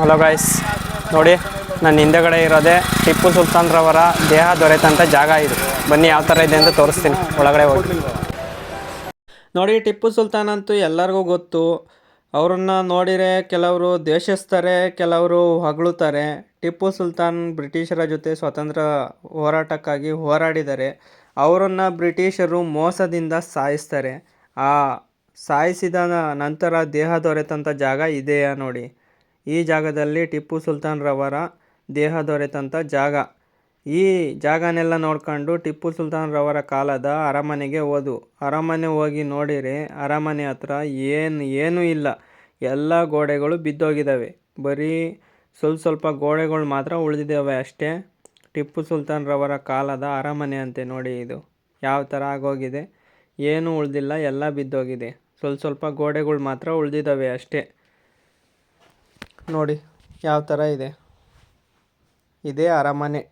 Hello guys ನೋಡಿ ನನ್ನ ಹಿಂದೆಗಡೆ ಇರೋದೇ ಟಿಪ್ಪು ಸುಲ್ತಾನ್ರವರ ದೇಹ ದೊರೆತಂಥ ಜಾಗ ಇದು. ಬನ್ನಿ ಯಾವ ಥರ ಇದೆ ಅಂತ ತೋರಿಸ್ತೀನಿ. ಒಳಗಡೆ ಹೋಗಿ. ನೋಡಿ, ಟಿಪ್ಪು ಸುಲ್ತಾನ್ ಅಂತೂ ಎಲ್ಲರಿಗೂ ಗೊತ್ತು. ಅವರನ್ನ ನೋಡಿರೆ ಕೆಲವರು ದ್ವೇಷಿಸ್ತಾರೆ, ಕೆಲವರು ಹೊಗಳುತ್ತಾರೆ ಟಿಪ್ಪು ಸುಲ್ತಾನ್ ಬ್ರಿಟಿಷರ ಜೊತೆ ಸ್ವಾತಂತ್ರ್ಯ ಹೋರಾಟಕ್ಕಾಗಿ ಹೋರಾಡಿದ್ದಾರೆ ಅವರನ್ನು ಬ್ರಿಟಿಷರು ಮೋಸದಿಂದ ಸಾಯಿಸ್ತಾರೆ. ಆ ಸಾಯಿಸಿದ ನಂತರ ದೇಹ ದೊರೆತಂಥ ಜಾಗ ಇದೆಯಾ ನೋಡಿ. ಈ ಜಾಗದಲ್ಲಿ ಟಿಪ್ಪು ಸುಲ್ತಾನ್ರವರ ದೇಹ ದೊರೆತಂಥ ಜಾಗ. ಈ ಜಾಗನೆಲ್ಲ ನೋಡ್ಕೊಂಡು ಟಿಪ್ಪು ಸುಲ್ತಾನ್ರವರ ಕಾಲದ ಅರಮನೆಗೆ ಹೋದು. ಅರಮನೆ ಹೋಗಿ ನೋಡಿರಿ ಅರಮನೆ ಹತ್ರ ಏನು, ಏನೂ ಇಲ್ಲ. ಎಲ್ಲ ಗೋಡೆಗಳು ಬಿದ್ದೋಗಿದ್ದಾವೆ ಬರೀ ಸ್ವಲ್ಪ ಸ್ವಲ್ಪ ಗೋಡೆಗಳು ಮಾತ್ರ ಉಳಿದಿದ್ದಾವೆ ಅಷ್ಟೇ. ಟಿಪ್ಪು ಸುಲ್ತಾನ್ರವರ ಕಾಲದ ಅರಮನೆ ಅಂತೆ ನೋಡಿ ಇದು. ಯಾವ ಥರ ಆಗೋಗಿದೆ? ಏನೂ ಉಳಿದಿಲ್ಲ, ಎಲ್ಲ ಬಿದ್ದೋಗಿದೆ. ಸ್ವಲ್ಪ ಸ್ವಲ್ಪ ಗೋಡೆಗಳು ಮಾತ್ರ ಉಳಿದಿದ್ದಾವೆ ಅಷ್ಟೇ. ನೋಡಿ ಯಾವ ಥರ ಇದೆ? ಇದೇ ಅರಮನೆ.